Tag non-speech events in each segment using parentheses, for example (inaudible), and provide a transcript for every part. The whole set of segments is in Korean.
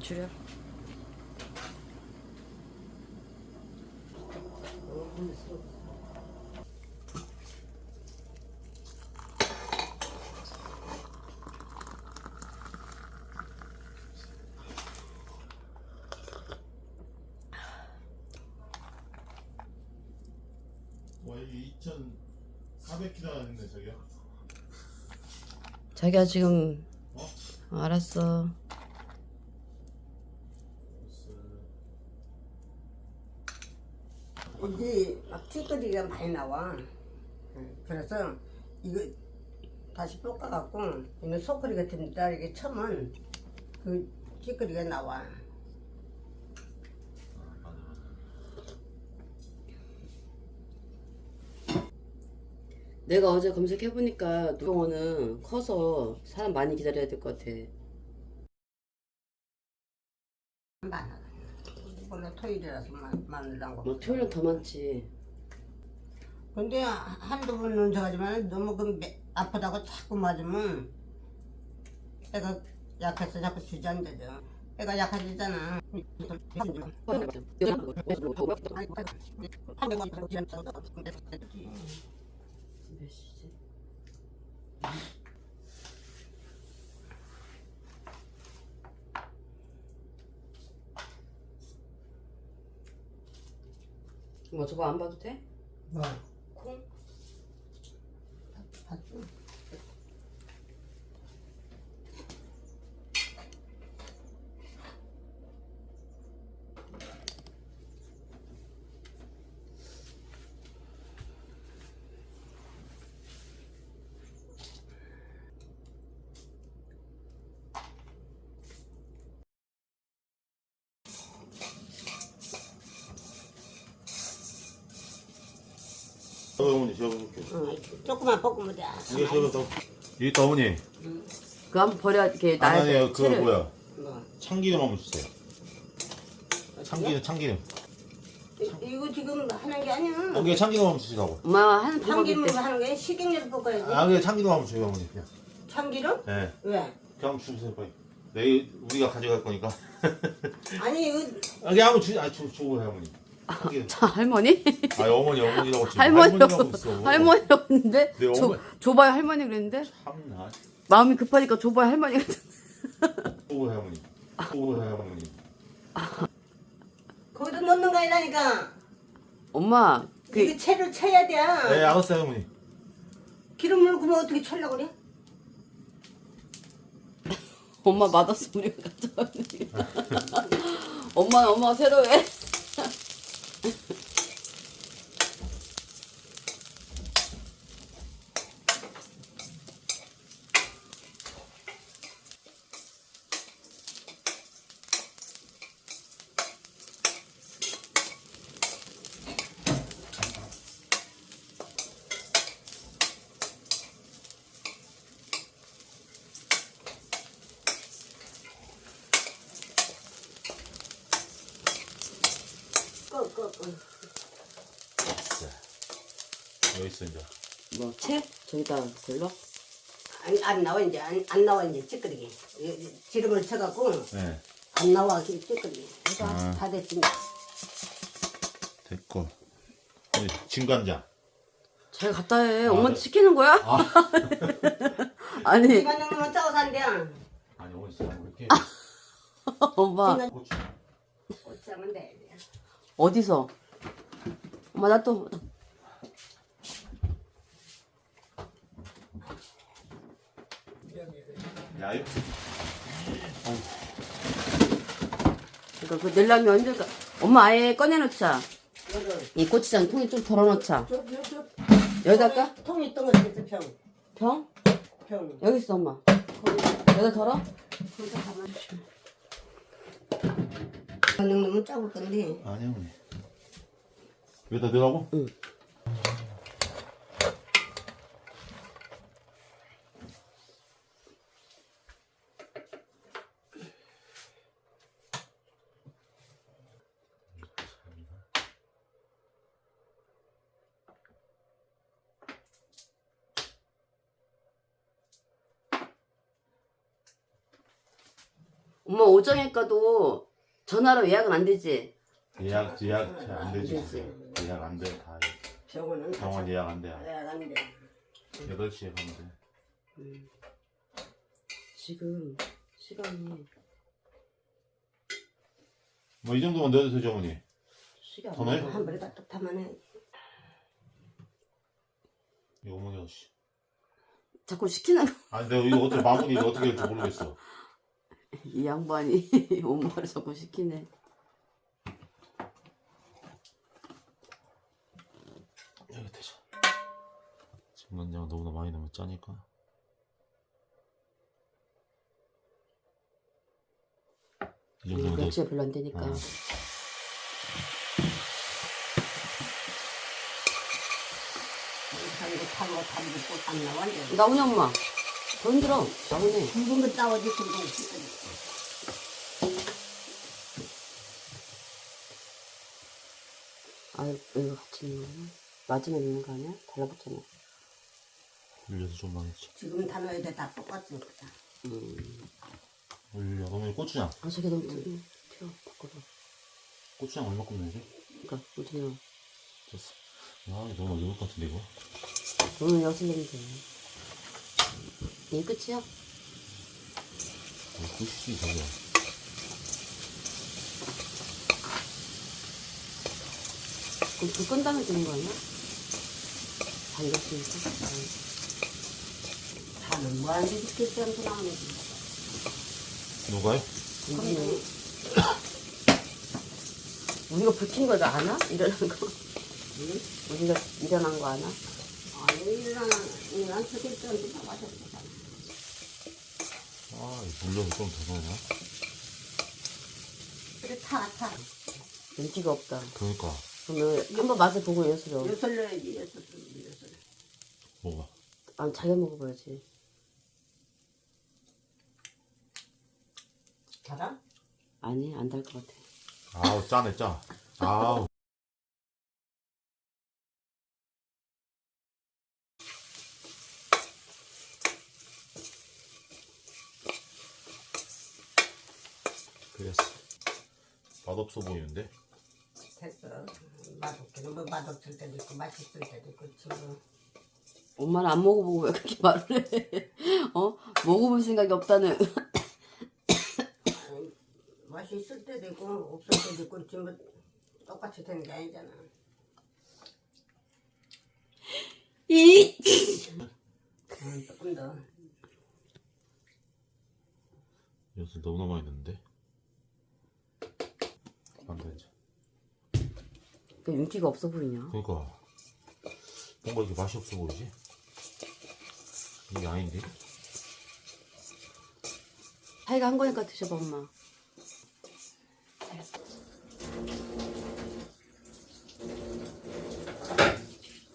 줄여. 와 이게 2,400kg 하는데 저기요? 자기야 지금 어? 어, 알았어. 이게 막 찌꺼기가 많이 나와. 응, 그래서 이거 다시 볶아갖고 이는 소쿠리 같은 데다 이렇게 쳐면 그 찌꺼기가 나와. 내가 어제 검색해보니까 노병원은 커서 사람 많이 기다려야 될 것 같아. 원래 토요일이라서 만- 많으란 거. 뭐 토요일은 더 많지. 근데 한두 번은 저하지만 너무 그 매- 아프다고 자꾸 맞으면 애가 약해서 자꾸 주저앉아져. 애가 약해지잖아. 몇 시지? 뭐 저거 안 봐도 돼? 뭐? 콩? 봤어? 저 어머니 응, 조금만 볶으면 돼. 이게 여기 있다 어머니 그거 한번 버려 이렇게 아니 놔야 아니요 돼. 그 채를. 뭐야 뭐. 참기름 한번 주세요 참기름 참기름 이- 이거 지금 하는 게 아니야. 여기 참기름 한번 주시라고 엄마 하는 방법이 참기름으로 있대. 하는 거야? 식용유로 볶아야지. 아 그냥 참기름 한번 주세요 어머니 그냥 참기름? 네 왜? 그냥 주세요 빨리 내일 우리가 가져갈 거니까 (laughs) 아니 이거 아 그냥 한번 주, 아, 주, 주고 해 어머니 참기름 자 할머니? 아 어머니 어머니라고 지금 할머니라고 할머니라고 있어. 할머니라고 했는데? 네, 줘, 어머니. 줘봐요 할머니 그랬는데? 참나. 마음이 급하니까 줘봐요 할머니 그랬는데. 어머니. 주고 해 어머니. 거기다 넣는 거 아니라니까. 엄마 그 이거 채를 쳐야 돼. 네 알았어요 어머니. 기름을 그면 어떻게 쳐려고 그래? (laughs) 엄마 맛없어 우리가 가져왔네. (laughs) 엄마 엄마가 새로 해 (laughs) Thank (laughs) you. 있어 이제 뭐 채? 저기다 걸러? 안, 안 나와 이제 안, 안 나와 이제 찌끄리기. 기름을 쳐갖고 네 안 나와 그 찌끄리기. 아. 다 됐습니다. 됐고 진간장 잘 갖다 해 아, 엄마한테 네. 시키는 거야? (laughs) 아니 이만 정도면 짜고 산대. 아니 어머니 진짜 이렇게 (laughs) 엄마 고추 어쩌면 돼. 어디서? 엄마 나 또 야 이거 그러니까 그 내려면 언제까 엄마 아예 꺼내놓자 이 고추장 통에 좀 덜어놓자 저, 저, 저. 여기다 할까? 통이 있던 거 있겠어, 병. 병? 병. 여기 있어 엄마 여기다 덜어? 거기다 가만. 한 정도면 짜볼 건데. 아니 어머니 여기다 넣으라고? 응. 오정에 가도 전화로 예약은 안 되지? 예약 예약 잘안 되지. 안 예약 안 돼. 다 병원은 병원 예약 안 돼. 예약 안 돼. 8시에 가면 돼. 지금 시간이 뭐 이 정도만 넣어도 되죠, 어머니? 시간 더 넣어요? 한 번에 따뜻하면 해. 이거 어머니 아저씨. 자꾸 시키는 거. 아니 내가 이거 어떻게 마무리 이거 어떻게 할지 모르겠어. 이 양반이 (laughs) 엄마를 자꾸 시키네. 여기 되자. 진간장 너무나 많이 넣으면 짜니까. 이 정도면 돼. 멸치가 별로 안 되니까. 어. 이거 타고 타고 또안 나와 이제. 나오냐 엄마? 더 힘들어. 나오네. 굵은 거 따오지 굵은 거. 아유 이거 같이 거야? 마지막에 있는 거 아니야? 달라붙잖아. 올려서 좀 많이 했지. 지금 다 넣어야 돼. 다 넣자. 음. 올려. 어머니 고추장. 아 저게 너무 튀어. 튀어. 바꿔봐. 고추장 얼마큼 넣어야지? 그러니까 넣어? 됐어. 야, 이거 너무 넣을 것 같은데 이거. 너는 여섯 내면 돼. 이 게 끝이야? 이거 끝이지 저거. 그럼 불 끈다면 되는 거 아니야? 다 익었으니까. 다는 뭐하는데 이렇게 쌤도 나오네. 누가요? 근데 우리가 불킨 걸 아나? 일어난 거? 응? 우리가 일어난 거 아나? 아니 일어나 저기 쌤도 다 마셨잖 아. 아, 이거 물려서 좀더 넣어야 그래 타 타. 윤기가 없다. 그러니까. 그러면 한번 맛을 보고 예술어. 요술 넣어야지 요술 요술. 뭐가? 아, 자기가 먹어봐야지. 달아? 아니, 안 달 것 같아. 아우, 짜네, 짜. 아우. 맛없어 보이는데? 됐어. 맛없기는 뭐 맛없을 때도 있고 맛있을 때도 있고 지금. 엄마는 안 먹어보고 왜 그렇게 말을 해? 어? 먹어볼 생각이 없다는. (coughs) 맛이 있을 때도 있고 없을 때도 있고 지금 똑같이 되는 게 아니잖아. 이! 응, 조금 더. 너무나 많이 넣는데? 안 돼, 이제. 왜 윤기가 없어 보이냐? 그니까. 뭔가 이렇게 맛이 없어 보이지? 이게 아닌데? 자기가 한 거니까 드셔봐, 엄마.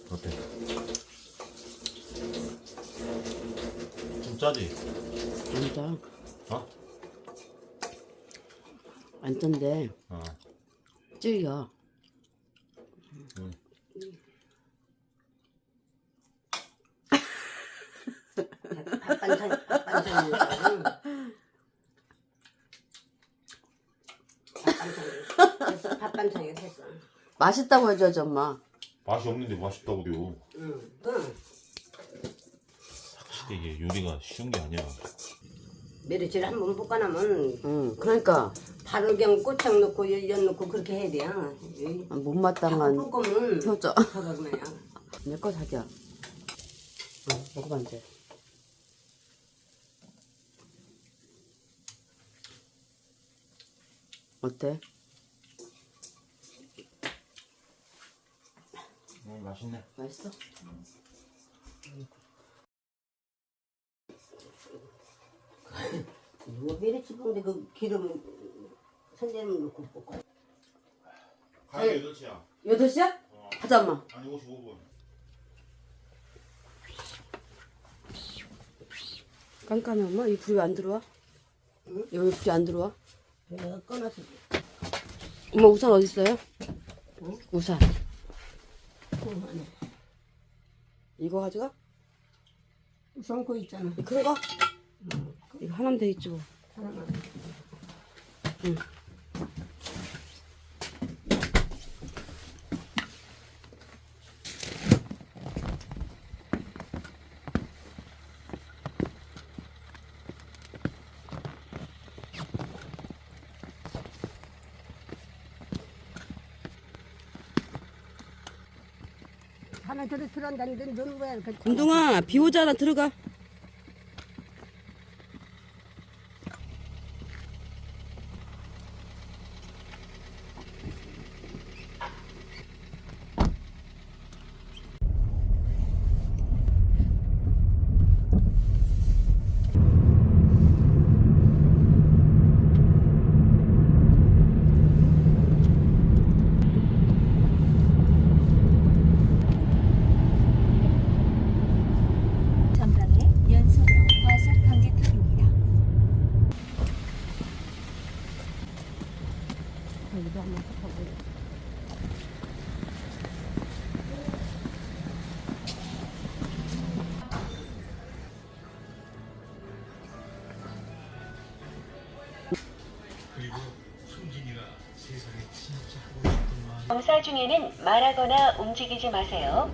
어때? 좀 짜지? 진짜. 어? 안 짠데, 어. 밥반찬. 밥반찬 밥반찬이 됐어. 맛있다고 해줘야지, 엄마. 맛이 없는데 맛있다고 그래요. 응. 응. 확실히 이게 요리가 쉬운 게 아니야. 메리치를 한 번 볶아놓으면 응, 그러니까. 바로 그냥 고창 넣고 연 넣고 그렇게 해야 돼요. 아, 못마땅한 볶으면 효자. 저거 그냥. (laughs) 내거 자기야. 어, 먹어봐, 이제. 어때? 음, 맛있네. 맛있어? 이 거 메리치 볶는데 그 기름 선재는 넣고 볶아. 가게 8시야. 8시야? 가자, 엄마. 아니 55분. 깜깜해, 엄마. 이 불이 왜 안 들어와? 응? 여기 불이 안 들어와? 내가 꺼놨어. 엄마 우산 어디 있어요? 응? 우산. 응, 안에. 이거 가져가? 우선 거 있잖아. 큰 거? 이거 하나면 되겠지 뭐. 하나만. 하나 저리 들어간다는데 왜 이렇게 금동아 비 오잖아 들어가. 말하거나 움직이지 마세요.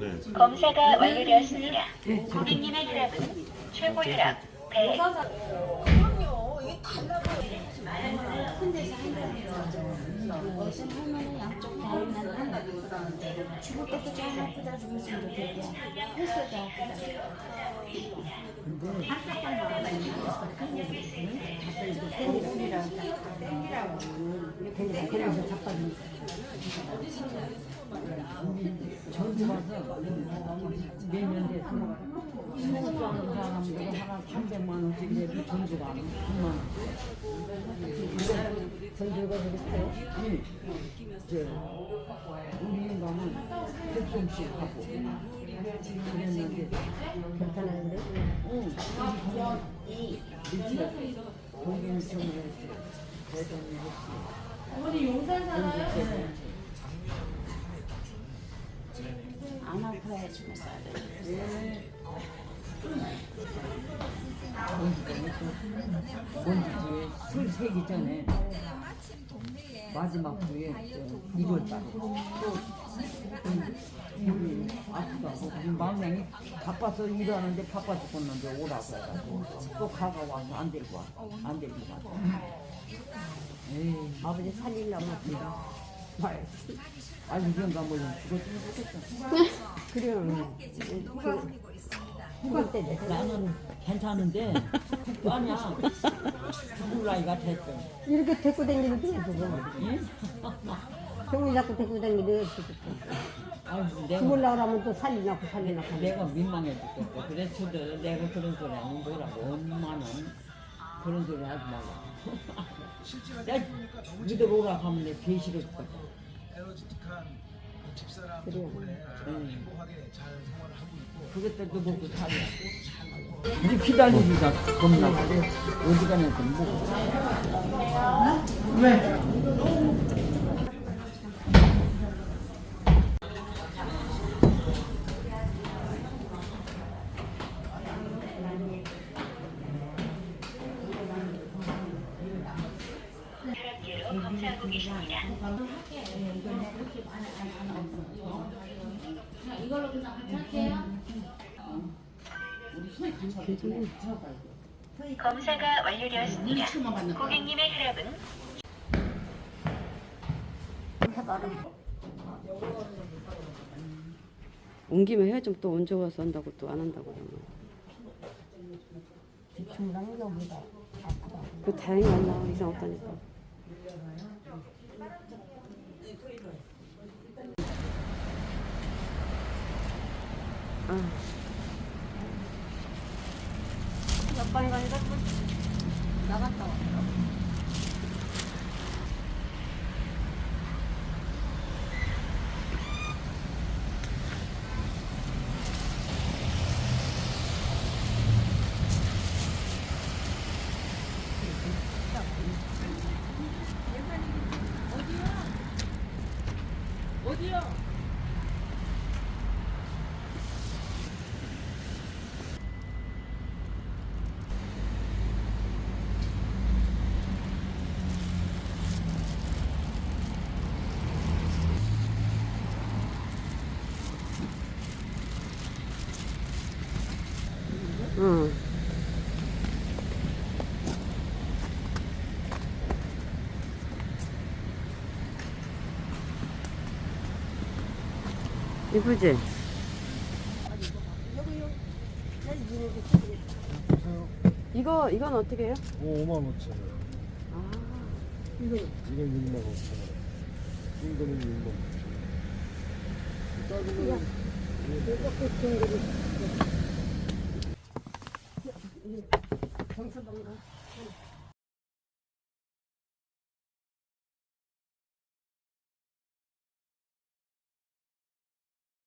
네. 검사가 완료되었습니다. 고객님의 혈압은 최고 혈압 100. 하면은 양쪽 다 있는데 죽을 때도 좀 아프다 죽었으면 좋겠고 헬스도 아프다 그래서 자빠진 전주 가서 몇년 돼서 수업하는 사람들은 하나 300만 원씩 내도 전주가 안 9만 원. 전주가 그랬어요 예. 저 우리 가면 백성씩 하고 그랬는데 괜찮았는데 응. 했어요. 어머니 용산 살아요? 뭐 싸야 돼 뭔지 전에 마지막 주에 1월 달에 또 우리 아프다고 막내이 바빠서 일하는데 바빠 죽겠는데 오라고 해가지고 또 가가 와서 안 데리고 와안 데리고 와서 아버지 살리려면 말 아니 그런가 몰라 죽었으면 좋겠다 그래요 후반 때 내가 나는 괜찮은데 아니야 죽을 나이가 됐어 이렇게 데리고 다니는데 그거 응? 병이 자꾸 데리고 다니는데 아니 내가 죽을라 그러면 또 살리냐고 살리냐고 내가 민망해 죽겠어. 그래서 내가 그런 소리 하면 뭐라고. 엄마는 그런 소리 하지 말라. 내가 니들 오라 하면 내 개싫어 죽겠다. 그래요 응. 그것들도 먹고 살려. 니 기다리기가 겁나. 어디 가냐 좀 먹어. 혈압계로 검사하고 계십니다. 검사가 완료되었습니다. 고객님의 혈압은 온 김에 해 좀 또 언제 와서 한다고 또 안 한다고 그러면. 여기다 그 다행히 안 나와 이상 없다니까. 아. 몇 가니까 또 나갔다 와. 이쁘지? 이거 이건 어떻게 해요? 5만 5천 원. 아, 이거 이건 6만 5천 원. 이거는 6만 5천 원. 작은 정서방가